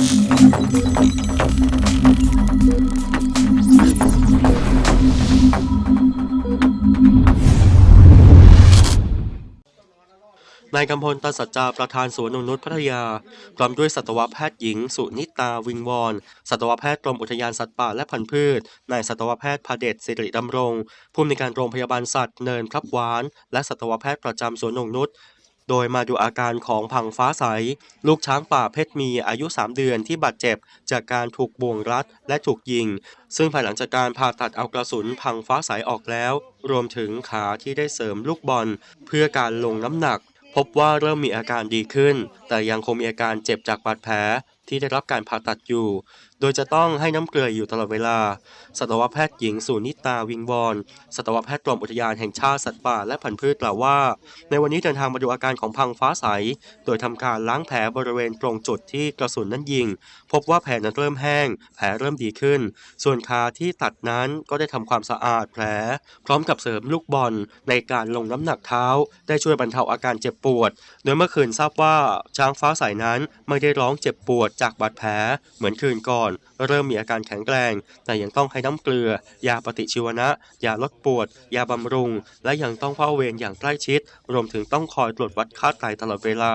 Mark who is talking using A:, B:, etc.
A: นายกำพลตาสัจจาประธานสวนนงนุชพัทยา พร้อมด้วยสัตวแพทย์หญิง สุนิตาวิงวอนสัตวแพทย์กรมอุทยานสัตว์ป่าและพันธุ์พืช นายสัตวแพทย์พาเดชสิริดำรง ผู้อำนวยการโรงพยาบาลสัตว์เนินพรับหวาน และสัตวแพทย์ประจำสวนนงนุช โดยมาดูอาการของพังฟ้าใส ลูกช้างป่าเพชรมีอายุ 3 เดือนที่บาดเจ็บ จากการถูกบ่วงรัดและถูกยิง ซึ่งภายหลังจากการผ่าตัดเอากระสุนพังฟ้าใสออกแล้ว รวมถึงขาที่ได้เสริมลูกบอล เพื่อการลงน้ำหนัก พบว่าเริ่มมีอาการดีขึ้น แต่ยังคงมีอาการเจ็บจากบาดแผล ที่ได้รับการผ่าตัดอยู่ โดยจะต้องให้น้ำเกลืออยู่ตลอดเวลา สัตวแพทย์หญิงสุนิตาวิงวอนสัตวแพทย์กรมอุทยานแห่งชาติสัตว์ป่าและพันธุ์พืชกล่าวว่า ในวันนี้เดินทางมาดูอาการของพังฟ้าใส โดยทำการล้างแผลบริเวณตรงจุดที่กระสุนนั้นยิง พบว่าแผลนั้นเริ่มแห้ง แผลเริ่มดีขึ้น ส่วนขาที่ตัดนั้นก็ได้ทำความสะอาดแผล พร้อมกับเสริมลูกบอลในการลงน้ำหนักเท้า ได้ช่วยบรรเทาอาการเจ็บปวด โดยเมื่อคืนทราบว่าช้างฟ้าใสนั้นไม่ได้ร้องเจ็บปวดจากบาดแผลเหมือนคืนก่อน เริ่มมีอาการแข็งแรง แต่ยังต้องให้น้ำเกลือ ยาปฏิชีวนะ ยาลดปวด ยาบำรุง และยังต้องเฝ้าเวรอย่างใกล้ชิด รวมถึงต้องคอยตรวจวัดค่าไตตลอดเวลา